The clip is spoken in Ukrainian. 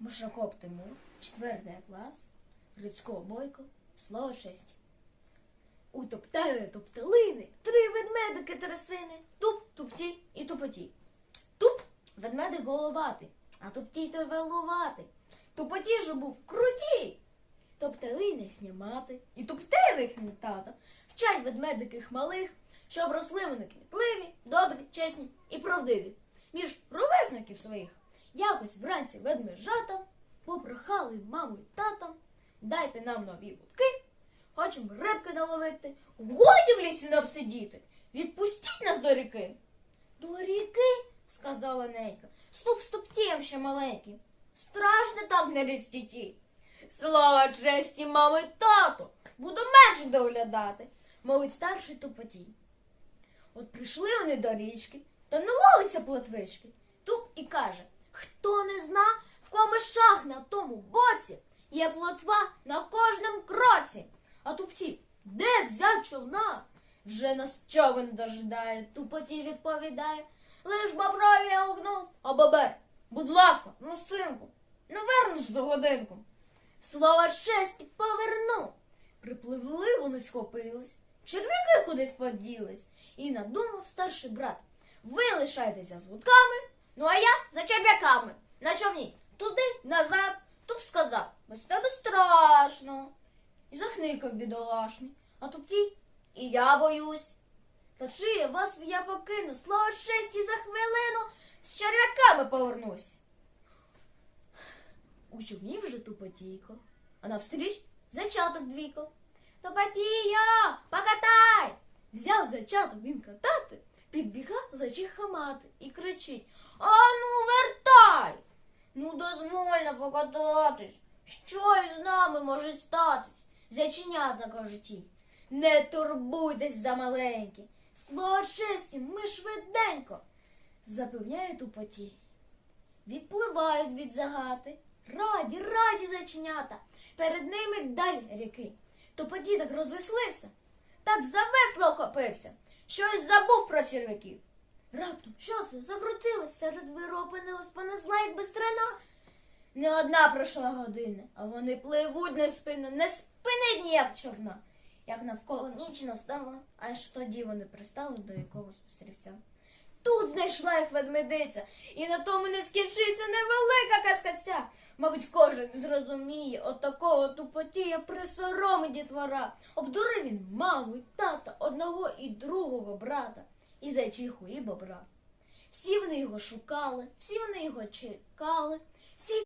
Мушакоп Тимур, 4 клас, Грицько Бойко, слово честь. Утоптали топталини, три ведмедики трясини, туп, тупті і тупоті. Туп ведмедик головатий, а тупті то велуватий. Тупоті ж був круті. Топтали їхня мати, і топтали їхні тата. Вчать ведмедиких малих, щоб росли вони кмітливі, добрі, чесні і правдиві. Між ровесників своїх якось вранці ведмежата попрохали маму й тата, дайте нам нові вудки, хочемо рибки наловити, годі в лісі нам сидіти, відпустіть нас до ріки. До ріки, сказала ненька, ступ ступтєм ще маленький. Страшно так не різтіті. Слава честі, мамо й тато, буду менше доглядати, мовить старший тупотій. От прийшли вони до річки, то налилися плотвички. Туп і каже, хто не зна, в кому шах на тому боці, є плотва на кожному кроці. А тупті, де взять човна? Вже нас човен дожидає, тупоті відповідає. Лиш боброві я огнув, а бабе, будь ласка, на синку, не вернеш за годинку. Слово честі поверну. Припливли вони схопились, черв'яки кудись поділись, і надумав старший брат. Ви лишайтеся з вудками, ну а я за черв'яками. На човні туди, назад. Туп сказав, без тебе страшно. І захникав бідолашний, а тупті і я боюсь. Та чи вас я покину, слово честі за хвилину з черв'яками повернусь. У човні вже тупотійко, а навстріч зачаток двійко. Тупотія, покатай! Взяв зачаток він катати, підбіга зачиха мати і кричить А ну вертай! Ну дозвольно покататись. Що із нами може статись? Заченята кажуть їй. Не турбуйтесь за маленькі. Слово честі, ми швиденько, запевняє тупотій. Відпливають від загати. Раді, раді заченята. Перед ними даль ріки. Тупотій так розвеслився, так завесло охопився, що й забув про черв'яків. Раптом, що це? Закрутилось серед виропаного понесла, як бистрина. Не одна пройшла година, а вони пливуть не спину, не спинить ніяк човна. Як навколо ніч настала, аж тоді вони пристали до якогось острівця. Тут знайшла їх ведмедиця, і на тому не скінчиться невелика казкаця. Мабуть, кожен зрозуміє, от такого тупотія присороми дітвора. Обдурив він маму й тата, одного і другого брата, і зайчиху, і бобра. Всі вони його шукали, всі вони його чекали, всі